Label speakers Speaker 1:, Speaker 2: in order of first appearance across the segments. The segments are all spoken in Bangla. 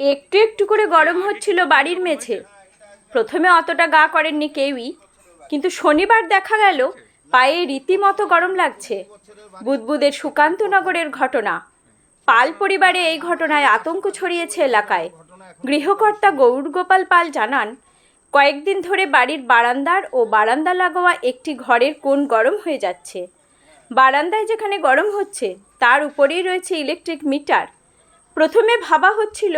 Speaker 1: একটু একটু করে গরম হচ্ছিল বাড়ির মেঝে। প্রথমে অতটা গা করেননি কেউই, কিন্তু শনিবার দেখা গেল, পায়ে রীতিমতো গরম লাগছে। বুদবুদের সুকান্তনগরের ঘটনা। পাল পরিবারে এই ঘটনায় আতঙ্ক ছড়িয়েছে এলাকায়। গৃহকর্তা গৌরগোপাল পাল জানান, কয়েকদিন ধরে বাড়ির বারান্দার ও বারান্দা লাগোয়া একটি ঘরের কোণ গরম হয়ে যাচ্ছে। বারান্দায় যেখানে গরম হচ্ছে, তার উপরেই রয়েছে ইলেকট্রিক মিটার। প্রথমে ভাবা হচ্ছিল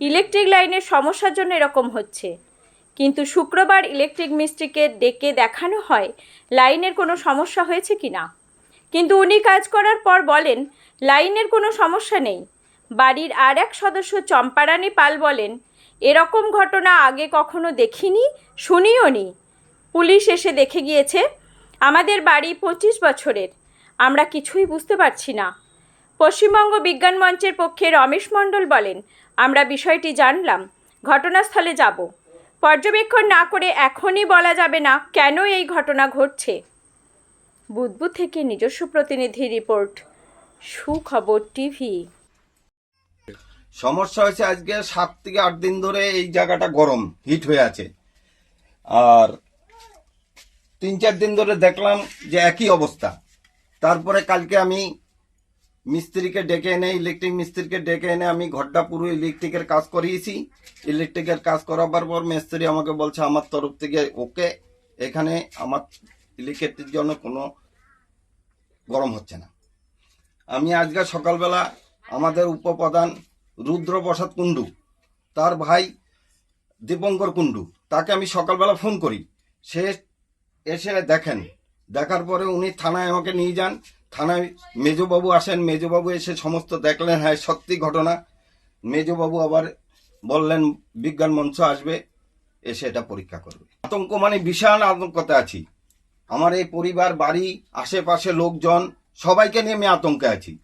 Speaker 1: ইলেকট্রিক লাইনের সমস্যার জন্য এরকম হচ্ছে। কিন্তু শুক্রবার ইলেকট্রিক মিস্ত্রিকে ডেকে দেখানো হয়, লাইনের কোনো সমস্যা হয়েছে কি না? কিন্তু উনি কাজ করার পর বলেন, লাইনের কোনো সমস্যা নেই। বাড়ির আর এক সদস্য চম্পারানী পাল বলেন, এরকম ঘটনা আগে কখনো দেখিনি, শুনিও নি। পুলিশ এসে দেখে গিয়েছে, আমাদের বাড়ি পঁচিশ বছরের। আমরা কিছুই বুঝতে পারছি না। পশ্চিমবঙ্গ বিজ্ঞান মঞ্চের পক্ষে রমেশ মণ্ডল বলেন আমরা বিষয়টি জানলাম। ঘটনাস্থলে যাব। পর্যবেক্ষণ না করে এখনই বলা যাবে না কেন এই ঘটনা ঘটছে। বুধবুদ থেকে নিজস্ব প্রতিনিধি রিপোর্ট, সুখবর টিভি।
Speaker 2: সমস্যা হয়েছে আজকে সাত থেকে আট দিন ধরে এই জায়গাটা গরম হিট হয়ে আছে। আর তিন চার দিন ধরে দেখলাম যে একই অবস্থা। তারপরে কালকে আমি মিস্ত্রিকে ডেকে এনে, ইলেকট্রিক মিস্ত্রিকে ডেকে এনে আমি ঘরটা পুরো ইলেকট্রিকের কাজ করিয়েছি। ইলেকট্রিকের কাজ করাবার পর মিস্ত্রি আমাকে বলছে, আমার তরফ থেকে ওকে এখানে আমার ইলেকট্রিক জন্য কোনো গরম হচ্ছে না। আমি আজকে সকালবেলা আমাদের উপপ্রধান রুদ্রপ্রসাদ কুণ্ডু, তার ভাই দীপঙ্কর কুণ্ডু, তাকে আমি সকালবেলা ফোন করি। সে এসে দেখেন, দেখার পরে উনি থানায় আমাকে নিয়ে যান। থানায় মেজবাবু আসেন মেজবাবু এসে সমস্ত দেখলেন হ্যাঁ সত্যি ঘটনা। মেজবাবু আবার বললেন বিজ্ঞান মঞ্চ আসবে এসে এটা পরীক্ষা করবে। আতঙ্ক মানে বিশাল আতঙ্কতে আছি। আমার এই পরিবার বাড়ি আশেপাশে লোকজন সবাইকে নিয়ে আমি আতঙ্কে আছি।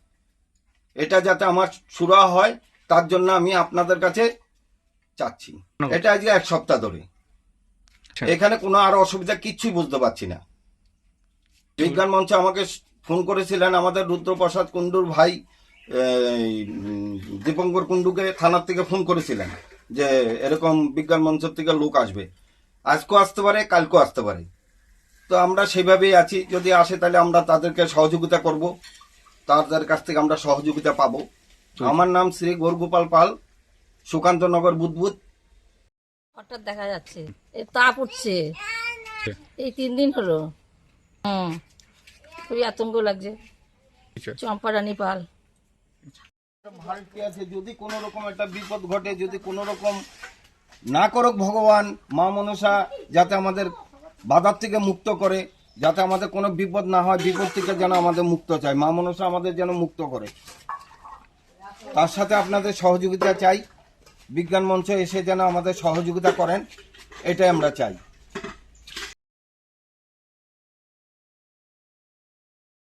Speaker 2: এটা যাতে আমার সুরা হয় তার জন্য আমি আপনাদের কাছে চাচ্ছি। এটা আজকে এক সপ্তাহ ধরে।
Speaker 3: আচ্ছা।
Speaker 2: এখানে কোনো আর অসুবিধা কিচ্ছুই বুঝতে পারছি না। বিজ্ঞান মঞ্চ আমাকে ফোন করেছিলেন আমাদের রুদ্রপ্রসাদ কুণ্ডুর ভাই দীপঙ্কর কুণ্ডুকে থানার থেকে ফোন করেছিলেন যে এরকম বিজ্ঞান মঞ্চের থেকে লোক আসবে। আজকেও আসতে পারে কালকেও আসতে পারে। তো আমরা সেভাবেই আছি। যদি আসে তাহলে আমরা তাদেরকে সহযোগিতা করব। তাদের কাছ থেকে আমরা সহযোগিতা পাবো। আমার নাম শ্রী গৌরগোপাল পাল সুকান্তনগর বুদবুদ।
Speaker 4: হঠাৎ দেখা যাচ্ছে এ তাপ উঠছে। এই তিন দিন হলো। হুম। খুবই আতঙ্ক লাগছে।
Speaker 3: আচ্ছা।
Speaker 4: চম্পারানী পাল।
Speaker 2: ভারতকে আছে যদি কোনো রকম একটা বিপদ ঘটে যদি কোনো রকম না করুক ভগবান মা মনসা যাতে আমাদের বাধার থেকে মুক্ত করে যাতে আমাদের কোনো বিপদ না হয় বিপদ থেকে যেন আমাদের মুক্ত চাই মা মনসা আমাদের যেন মুক্ত করে। তার সাথে আপনাদের সহযোগিতা চাই। বিজ্ঞান মঞ্চ এসে যেন আমাদের সহযোগিতা করেন এটাই আমরা চাই।